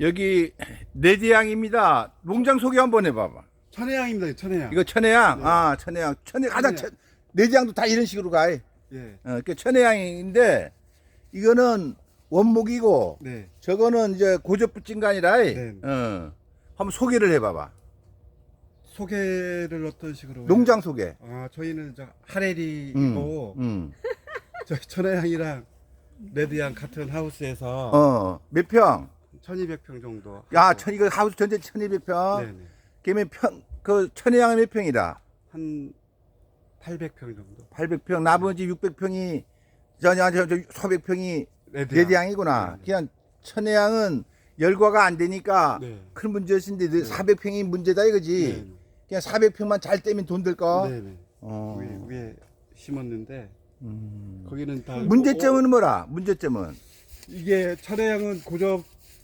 여기 내디양입니다. 농장 소개 한번 해봐봐. 천혜향입니다. 천혜향. 이거 천혜양. 네. 아, 천혜양. 천혜 가장 내디양도 다 이런 식으로 가. 어, 예. 그 천혜양인데 이거는 원목이고 네. 저거는 이제 고접붙진간이라. 네. 어. 한번 소개를 해봐봐. 소개를 어떤 식으로? 농장 소개. 아 저희는 저 하레리고 음, 음. 저희 천혜향이랑 레드향 같은 하우스에서 어, 몇 평? 1200평 정도. 야, 하고. 천, 이거 하우스 전체 1200평. 네네. 그러면 평, 그 천혜양은 몇 평이다? 한 800평 정도. 800평, 나머지 600평이, 저, 저, 저, 저, 소백평이 레드향. 내대양이구나. 네, 그냥 천혜양은 열과가 안 되니까 네. 큰 문제였는데 네. 400평이 문제다 이거지. 네. 그냥 400평만 잘 떼면 돈 들까? 네네. 어. 위에, 위에 심었는데 음. 거기는 다 문제점은 뭐라? 문제점은? 이게 천혜향은 고접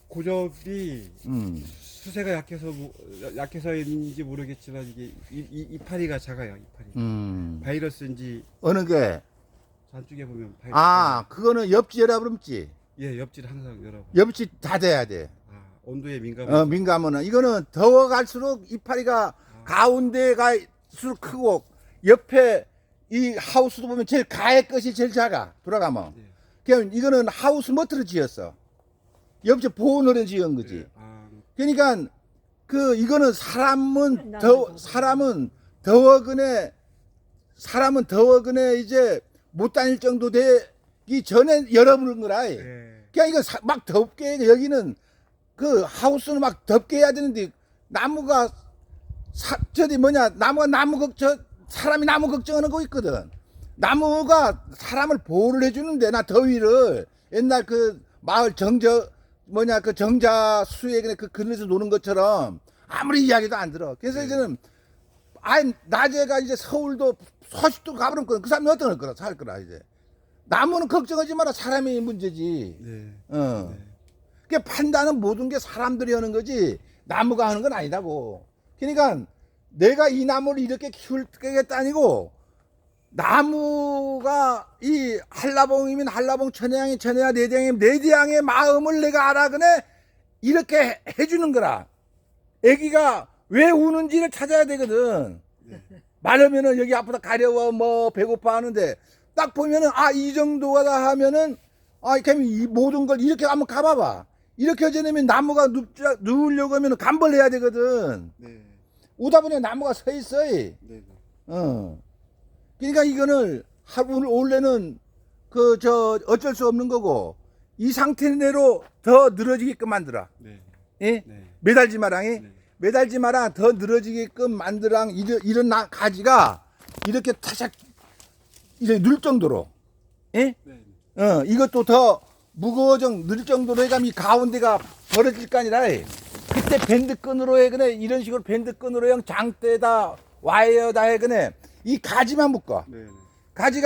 고접이 음. 수세가 약해서 뭐- 약해서인지 모르겠지만 이게 이, 이, 이파리가 작아요. 이파리. 음. 바이러스인지 어느 게? 안쪽에 보면 바이러스. 아, 그거는 옆지 열아버림지. 예, 옆질 항상 열어. 옆지 다 돼야 돼. 아, 온도에 민감. 어, 민감은 이거는 더워갈수록 이파리가 가운데 갈수록 크고 옆에 이 하우스도 보면 제일 가의 것이 제일 작아. 돌아가면. 네. 그냥 이거는 하우스 멋으로 지었어. 옆에 보온으로 지은 거지. 예. 아, 그러니까 그 이거는 사람은 더 사람은 더워근에 사람은 더워근에 이제 못 다닐 정도 되기 전에 열어보는 거라. 예. 그냥 이거 사- 막 덥게 여기는 그 하우스는 막 덥게 해야 되는데 나무가 사, 저기 뭐냐 나무가 나무 걱정 사람이 나무 걱정하는 거 있거든 나무가 사람을 보호를 해주는데 나 더위를 옛날 그 마을 정저 뭐냐 그 정자 수에 그 그늘에서 노는 것처럼 아무리 이야기도 안 들어 그래서 네. 이제는 아이 낮에가 이제 서울도 서식도 가버릴 거야 그 사람이 어떤 걸 거라 살 거라 이제 나무는 걱정하지 마라 사람이 문제지 네. 어. 네. 그 판단은 모든 게 사람들이 하는 거지 나무가 하는 건 아니다고. 그러니까 내가 이 나무를 이렇게 키울 게 아니고 나무가 이 한라봉이면 한라봉 천혜향이 천혜야 내대향이면 내대향의 마음을 내가 알아그네 이렇게 해주는 거라. 애기가 왜 우는지를 찾아야 되거든. 네. 말하면은 여기 아프다 가려워 뭐 배고파 하는데 딱 보면은 아 이 정도가 다 하면은 아 그럼 이 모든 걸 이렇게 한번 가봐봐 이렇게 해주면 나무가 눕자, 누우려고 하면은 감벌해야 되거든 네. 오다 보니 나무가 서 있어 네. 네. 어 그러니까 이거는 하루 원래는 그 저 어쩔 수 없는 거고 이 상태대로 더 늘어지게끔 만들어 네. 예 네. 매달지 마랑이 네. 매달지 마라 더 늘어지게끔 만드랑 이런, 이런 나- 가지가 이렇게 타작 이제 늘 정도로 예? 네. 어 이것도 더 무거워져 늘 정도로 해가면 이 가운데가 벌어질 거 아니라 예. 그때 밴드 끈으로 해 그네 이런 식으로 밴드 끈으로 형 장대다 와이어다 해 그네 이 가지만 묶어 네. 네. 가지가